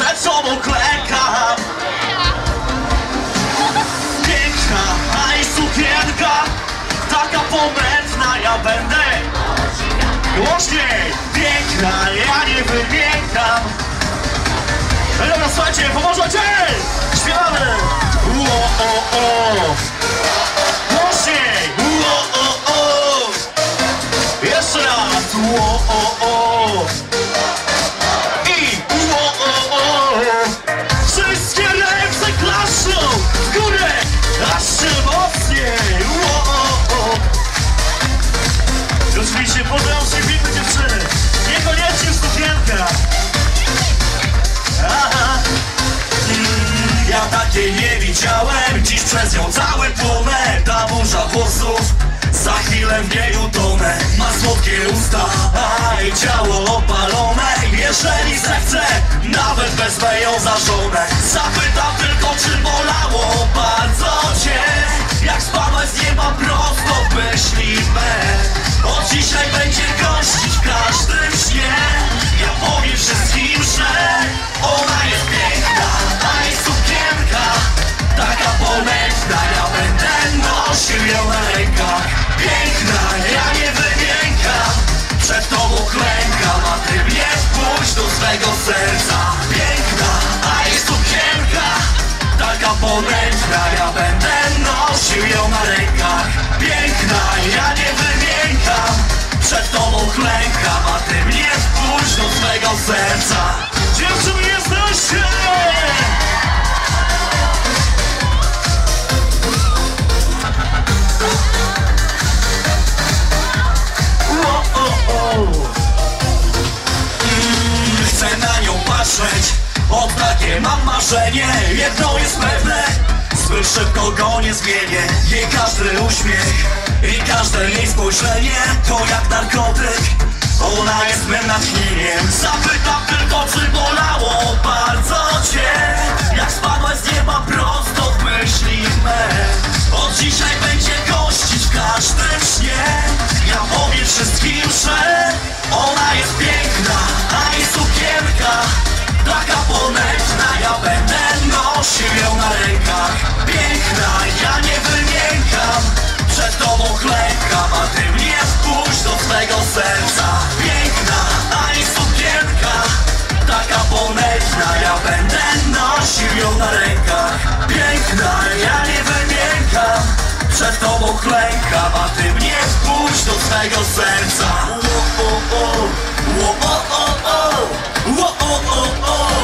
przed tobą klękam Piękna, a i sukienka Taka pomętna ja będę Głośniej! Piękna, ja nie wymiękam dobra, słuchajcie, pomożecie! Śpiewamy! Ło, o, o! Widziałem, dziś przez nią cały płonę Ta burza włosów, za chwilę w niej utonę Ma słodkie usta, a jej ciało opalone. Jeżeli zechcę, nawet wezmę ją za żonę. Zapytam na rękach Piękna, ja nie wymiękam. Przed tobą klękam, a ty mnie wpuść do swego serca. Piękna, a jej sukienka. Taka pomętna, ja będę nosił ją na rękach. Piękna, ja nie wymiękam. Przed tobą klękam, a ty mnie wpuść do swego serca. Dziewczyny jesteście! Patrzeć. O takie mam marzenie Jedno jest pewne. Zbyt szybko go nie zmienię Jej każdy uśmiech I każde jej spojrzenie To jak narkotyk. Ona jest mym natchnieniem. Zapytam tylko czy bolało Piękna, ja nie wymiękam. Przed tobą klękam, a ty mnie wpuść do swego serca. Piękna, a jej sukienka Taka ponętna, ja będę nosił ją na rękach. Piękna, ja nie wymiękam. Przed tobą klękam, a ty mnie wpuść do swego serca.